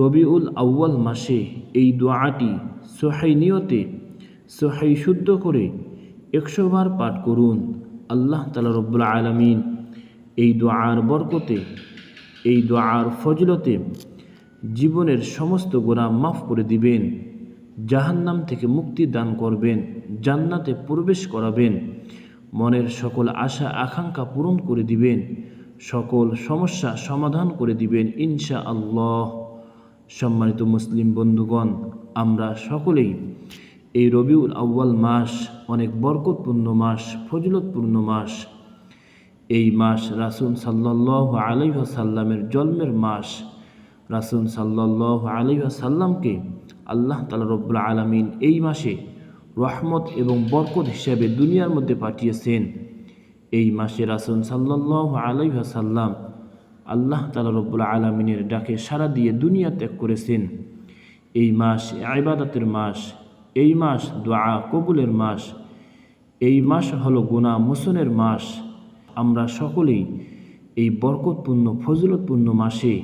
রবিউল আউ্য়াল মাসে এই দোয়াটি সোহাই নিয়তে সোহাই শুদ্ধ করে একশো বার পাঠ করুন। আল্লাহ তালা রব্বুল আলমিন এই দোয়ার বরকতে, এই দোয়ার ফজলতে জীবনের সমস্ত গোনা মাফ করে দিবেন, জাহান্নাম থেকে মুক্তি দান করবেন, জান্নাতে প্রবেশ করাবেন, মনের সকল আশা, আকাঙ্ক্ষা পূরণ করে দিবেন, সকল সমস্যা সমাধান করে দিবেন ইনশা আল্লাহ সম্মানিত মুসলিম বন্ধুগণ, আমরা সকলেই এই রবিউল আউ্য়াল মাস অনেক বরকতপূর্ণ মাস, ফজিলতপূর্ণ মাস। এই মাস রাসুল সাল্লাহ আলাইসাল্লামের জন্মের মাস। রাসুল সাল্লাহ আলাইসাল্লামকে আল্লাহ তালা রব্বুল আলমিন এই মাসে রহমত এবং বরকত হিসাবে দুনিয়ার মধ্যে পাঠিয়েছেন। এই মাসে রাসুল সাল্লাহ আলাইসাল্লাম আল্লাহ তালা রব্বুল আলমিনের ডাকে সাড়া দিয়ে দুনিয়া ত্যাগ করেছেন। এই মাস আইবাদাতের মাস, এই মাস দোয়া কবুলের মাস, এই মাস হলো গুণা মোসনের মাস। আমরা সকলেই এই বরকতপূর্ণ, ফজলতপূর্ণ মাসে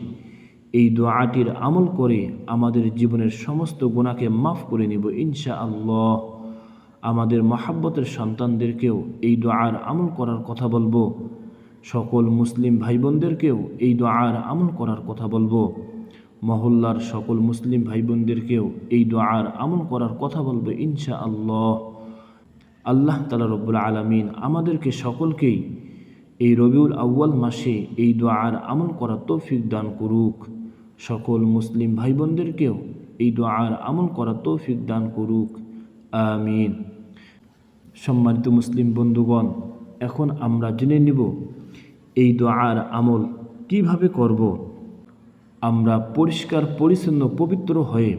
এই দোয়াটির আমল করে আমাদের জীবনের সমস্ত গুণাকে মাফ করে নিব ইনশা আল্লাহ আমাদের মহাব্বতের সন্তানদেরকেও এই দোয়ার আমল করার কথা বলব। সকল মুসলিম ভাই বোনদেরকেও এই দোয়ার আমল করার কথা বলব। মহল্লার সকল মুসলিম ভাই বোনদেরকেও এই দোয়ার আমল করার কথা বলব ইনশা আল্লাহ আল্লাহ তালা রব্বুল আলমিন আমাদেরকে সকলকেই এই রবিউল আউ্য়াল মাসে এই দোয়ার আমল করার তৌফিক দান করুক। সকল মুসলিম ভাই বোনদেরকেও এই দোয়ার আমল করার তৌফিক দান করুক। আমিন। সম্মানিত মুসলিম বন্ধুগণ, এখন আমরা জেনে নিব এই দোয়ার আমল কীভাবে করব? আমরা পরিষ্কার, পরিচ্ছন্ন, পবিত্র হয়ে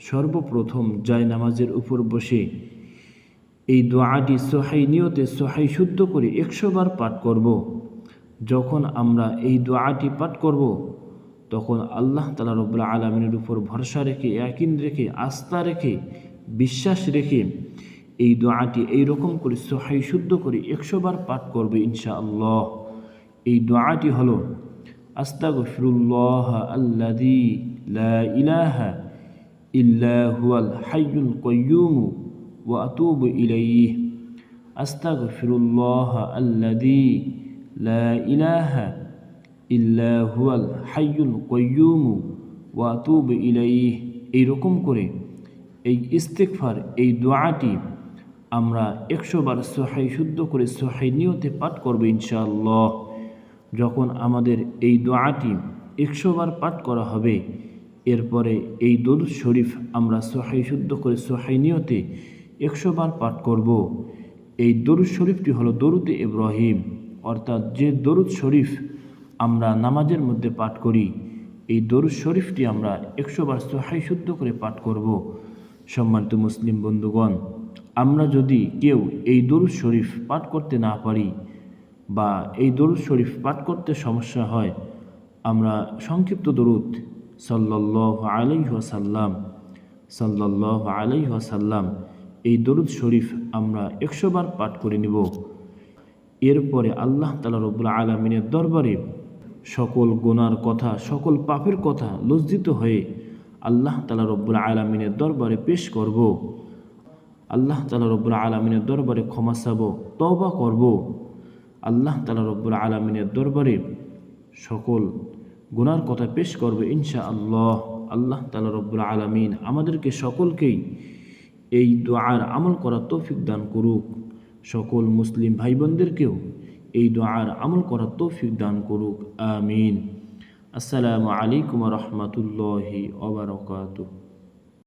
সর্বপ্রথম জায় নামাজের উপর বসে এই দোয়াটি সোহাই নিয়তে সোহাই শুদ্ধ করে একশো বার পাঠ করব। যখন আমরা এই দোয়াটি পাঠ করব, তখন আল্লাহ তালা রব্লা আলমিনের উপর ভরসা রেখে একিন রেখে, আস্থা রেখে, বিশ্বাস রেখে এই দোয়াটি এই রকম করে সোহাই শুদ্ধ করে একশো বার পাঠ করবে ইনশা আল্লাহ এই দোয়াটি হল আস্তাগ ফিরুল্লাহ আল্লাদি ইলাহা ইল্লাহুয়াল হাইয়ুল কয়ুমু ও আতুব ইলাইহ। আস্তাগ ফিরুল্লাহ আল্লাদি ইলাহা ইল্লাহুয়াল হাইয়ুল কয়ুমু ও আতুব ইলাই এইরকম করে এই ইস্তেকফার এই দোয়াটি আমরা একশোবার সহাই শুদ্ধ করে সোহাই নিয়তে পাঠ করব ইনশাআল্লাহ। যখন আমাদের এই দোয়াটি একশো বার পাঠ করা হবে, এরপরে এই দরুদ শরীফ আমরা সোহাই শুদ্ধ করে সোহাই নিয়তে একশো বার পাঠ করব। এই দরুদ শরীফটি হলো দরুদে ইব্রাহিম, অর্থাৎ যে দরুদ শরীফ আমরা নামাজের মধ্যে পাঠ করি, এই দরুদ শরীফটি আমরা একশো বার সোহাই শুদ্ধ করে পাঠ করব। সম্মানিত মুসলিম বন্ধুগণ, আমরা যদি কেউ এই দরুদ শরীফ পাঠ করতে না পারি বা এই দরুদ শরীফ পাঠ করতে সমস্যা হয়, আমরা সংক্ষিপ্ত দরুদ সাল্লাহ আলাইহাসাল্লাম সাল্লাহ আলাইহাসাল্লাম এই দরুদ শরীফ আমরা একশো বার পাঠ করে নিব। এরপরে আল্লাহ তালা রব্বুল্লা আলমিনের দরবারে সকল গোনার কথা, সকল পাপের কথা লজ্জিত হয়ে আল্লাহ তালা রব্বুল আলমিনের দরবারে পেশ করব। আল্লাহ তালা রব্বুল আলমিনের দরবারে ক্ষমা চাব তবা করব। আল্লাহ তালা রব্বুল আলমিনের দরবারে সকল গুনার কথা পেশ করবে ইনশা আল্লাহ আল্লাহ তালা রব্বুল আলমিন আমাদেরকে সকলকেই এই দোয়ার আমল করার তৌফিক দান করুক। সকল মুসলিম ভাই বোনদেরকেও এই দোয়ার আমল করার তৌফিক দান করুক। আমিন। আসসালামু আলাইকুম রহমতুল্লাহি ওবরকাতুহ